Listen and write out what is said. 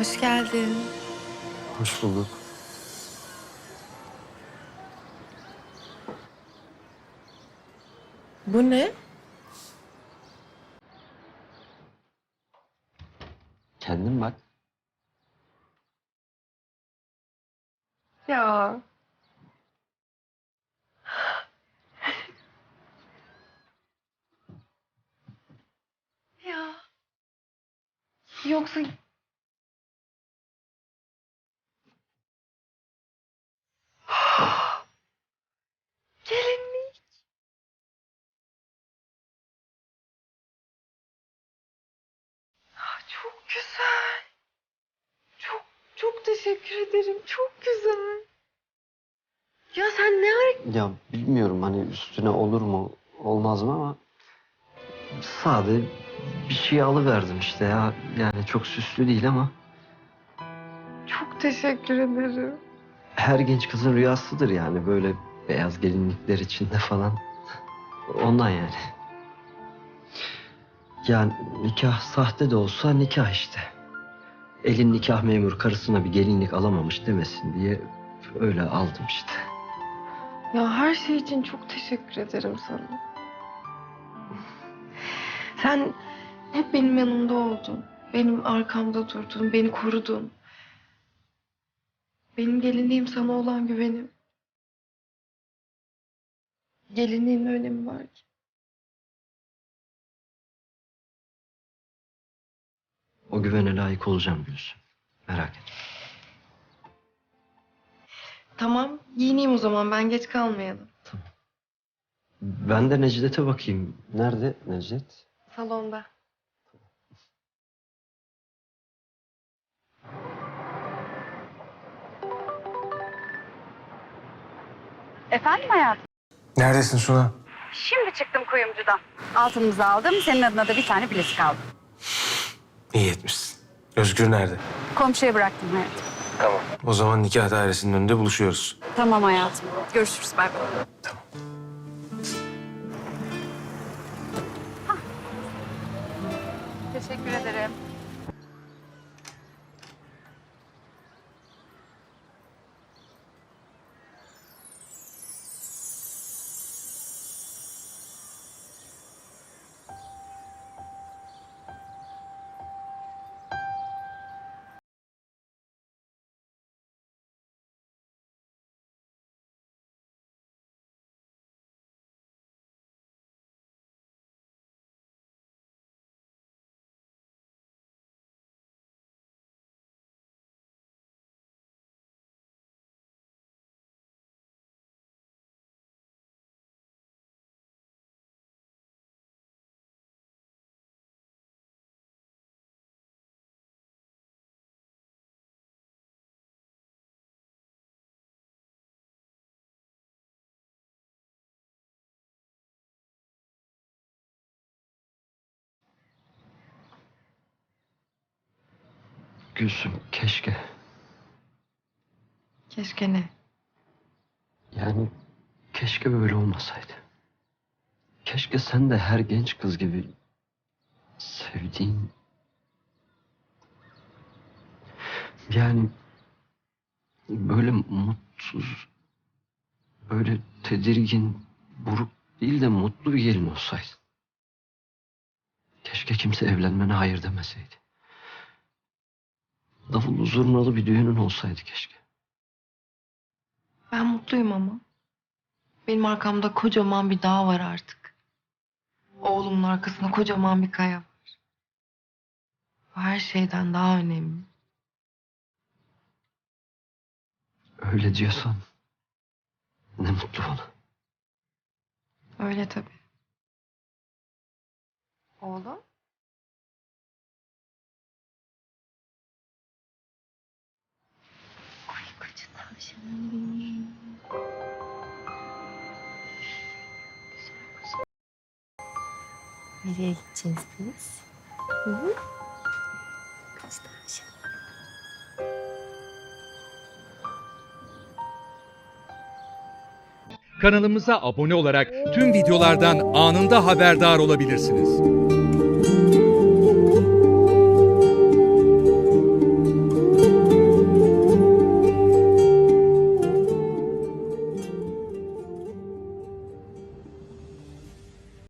Hoş geldin. Hoş bulduk. Bu ne? Kendin bak. Ya. ya. Yoksa gelinlik. Ah, Çok güzel. Çok çok teşekkür ederim. Çok güzel. Ya sen ne ara... Ya bilmiyorum hani üstüne olur mu olmaz mı ama sade bir şey alıverdim işte ya. Yani çok süslü değil ama Çok teşekkür ederim. her genç kızın rüyasıdır yani böyle beyaz gelinlikler içinde falan. Ondan yani. Yani nikah sahte de olsa nikah işte. Elin nikah memur karısına bir gelinlik alamamış demesin diye öyle aldım işte. Ya her şey için çok teşekkür ederim sana. Sen hep benim yanımda oldun. Benim arkamda durdun, beni korudun. Benim gelinliğim sana olan güvenim. Gelinliğin ne önemi var ki? O güvene layık olacağım Gülsüm. Merak etme. Tamam, giyineyim o zaman. Ben geç kalmayalım. Ben de Necdet'e bakayım. Nerede Necdet? Salonda. Efendim hayatım? Neredesin Suna? Şimdi çıktım kuyumcudan. Altınımızı aldım. Senin adına da bir tane bilezik aldım. İyi etmişsin. Özgür nerede? Komşuya bıraktım hayatım. Tamam. O zaman nikah dairesinin önünde buluşuyoruz. Tamam hayatım. Görüşürüz. Bay bay. Tamam. Teşekkür ederim. Gülsüm keşke. Keşke ne? Yani keşke böyle olmasaydı. Keşke sen de her genç kız gibi sevdiğin... Yani böyle mutsuz, böyle tedirgin, buruk değil de mutlu bir gelin olsaydın. Keşke kimse evlenmene hayır demeseydi. Davullu zurnalı bir düğünün olsaydı keşke. Ben mutluyum ama. Benim arkamda kocaman bir dağ var artık. Oğlumun arkasında kocaman bir kaya var. Bu her şeyden daha önemli. Öyle diyorsan ne mutlu bana. Öyle tabii. Oğlum? Nereye gideceğiz biz? Hı hı. Kız tavşan. Kanalımıza abone olarak tüm videolardan anında haberdar olabilirsiniz.